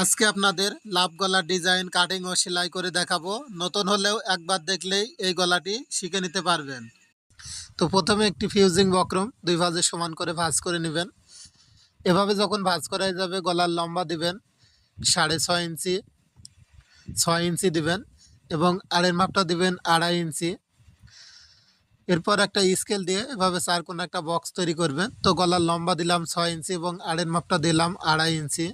আজকে আপনাদের লাভ গলার ডিজাইন কাটিং ও সেলাই করে দেখাবো। নতুন হলেও একবার দেখলেই এই গলাটি শিখে নিতে পারবেন। তো প্রথমে একটি ফিউজিং বক্রম দুই ভাঁজে সমান করে ভাঁজ করে নেবেন। এভাবে যখন ভাঁজ করা যাবে, গলার লম্বা দিবেন, সাড়ে ছয় ইঞ্চি ছয় ইঞ্চি দিবেন এবং আড়ের মাপটা দিবেন আড়াই ইঞ্চি। এরপর একটা স্কেল দিয়ে এভাবে চার কোনো একটা বক্স তৈরি করবেন। তো গলার লম্বা দিলাম ছয় ইঞ্চি এবং আড়ের মাপটা দিলাম আড়াই ইঞ্চি।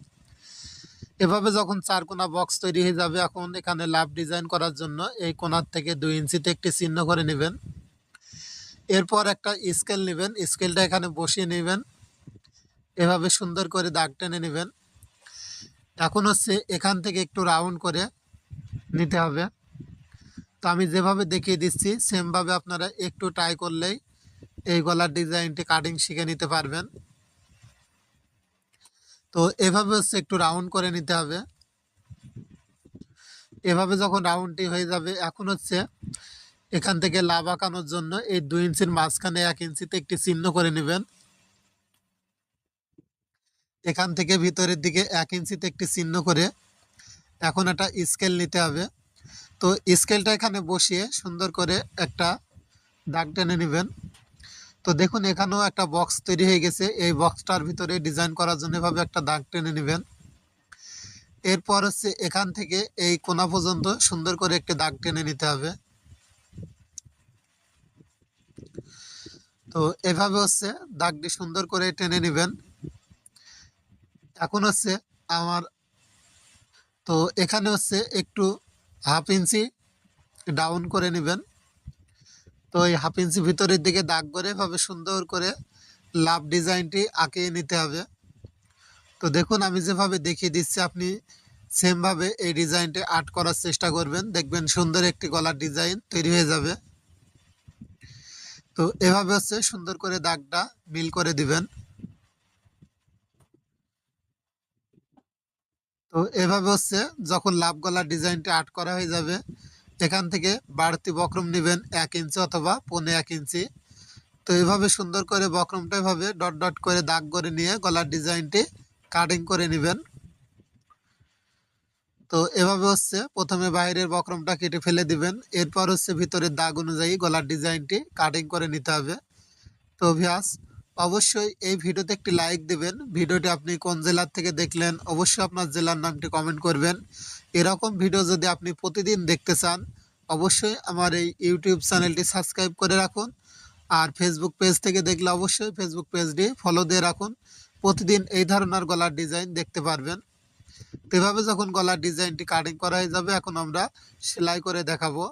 এভাবে যখন চার কোনা বক্স তৈরি হয়ে যাবে, এখন এখানে লাভ ডিজাইন করার জন্য এই কোনার থেকে দুই ইঞ্চিতে একটি চিহ্ন করে নেবেন। এরপর একটা স্কেল নেবেন স্কেলটা এখানে বসিয়ে নেবেন। এভাবে সুন্দর করে দাগ টেনে নেবেন। এখন হচ্ছে এখান থেকে একটু রাউন্ড করে নিতে হবে। তো আমি যেভাবে দেখিয়ে দিচ্ছি সেমভাবে আপনারা একটু ট্রাই করলেই এই গলার ডিজাইনটি কাটিং শিখে নিতে পারবেন। তো এভাবে হচ্ছে একটু রাউন্ড করে নিতে হবে। এভাবে যখন রাউন্ডটি হয়ে যাবে, এখন হচ্ছে এখান থেকে লাভ আঁকানোর জন্য এই দুই ইঞ্চির মাঝখানে এক ইঞ্চিতে একটি চিহ্ন করে নেবেন। এখান থেকে ভিতরের দিকে এক ইঞ্চিতে একটি চিহ্ন করে এখন একটা স্কেল নিতে হবে। তো স্কেলটা এখানে বসিয়ে সুন্দর করে একটা দাগ টেনে নেবেন। তো দেখুন, এখানেও একটা বক্স তৈরি হয়ে গেছে। এই বক্সটার ভিতরে ডিজাইন করার জন্য এভাবে একটা দাগ টেনে নেবেন। এরপর হচ্ছে এখান থেকে এই কোনা পর্যন্ত সুন্দর করে একটি দাগ টেনে নিতে হবে। তো এভাবে হচ্ছে দাগটি সুন্দর করে টেনে নেবেন। এখন হচ্ছে আমার তো এখানে হচ্ছে একটু হাফ ইঞ্চি ডাউন করে নেবেন। তো এই হাফ ইঞ্চি ভিতরের দিকে দাগ করে এভাবে সুন্দর করে লাভ ডিজাইনটি আঁকিয়ে নিতে হবে। তো দেখুন, আমি যেভাবে দেখিয়ে দিচ্ছি, আপনি সেমভাবে এই ডিজাইনটি আর্ট করার চেষ্টা করবেন। দেখবেন সুন্দর একটি গলার ডিজাইন তৈরি হয়ে যাবে। তো এভাবে হচ্ছে সুন্দর করে দাগটা মিল করে দিবেন। তো এভাবে হচ্ছে যখন লাভ গলার ডিজাইনটি আর্ট করা হয়ে যাবে এখান থেকে বাড়তি বক্রম নেবেন এক ইঞ্চি অথবা পৌনে এক ইঞ্চি। তো এভাবে সুন্দর করে বক্রমটা এভাবে ডট ডট করে দাগ করে নিয়ে গলার ডিজাইনটি কাটিং করে নেবেন। তো এভাবে হচ্ছে প্রথমে বাইরের বক্রমটা কেটে ফেলে দিবেন। এরপর হচ্ছে ভিতরের দাগ অনুযায়ী গলার ডিজাইনটি কাটিং করে নিতে হবে। তো ভিয়াস অবশ্যই এই ভিডিওতে একটি লাইক দিবেন। ভিডিওটি আপনি কোন জেলার থেকে দেখলেন, অবশ্যই আপনার জেলার নামটি কমেন্ট করবেন। এরকম ভিডিও যদি আপনি প্রতিদিন দেখতে চান, অবশ্যই আমার এই ইউটিউব চ্যানেলটি সাবস্ক্রাইব করে রাখুন। আর ফেসবুক পেজ থেকে দেখলে অবশ্যই ফেসবুক পেজটি ফলো দিয়ে রাখুন। প্রতিদিন এই ধরনের গলার ডিজাইন দেখতে পারবেন। এভাবে যখন গলার ডিজাইনটি কাটিং করা হয়ে যাবে, এখন আমরা সেলাই করে দেখাবো।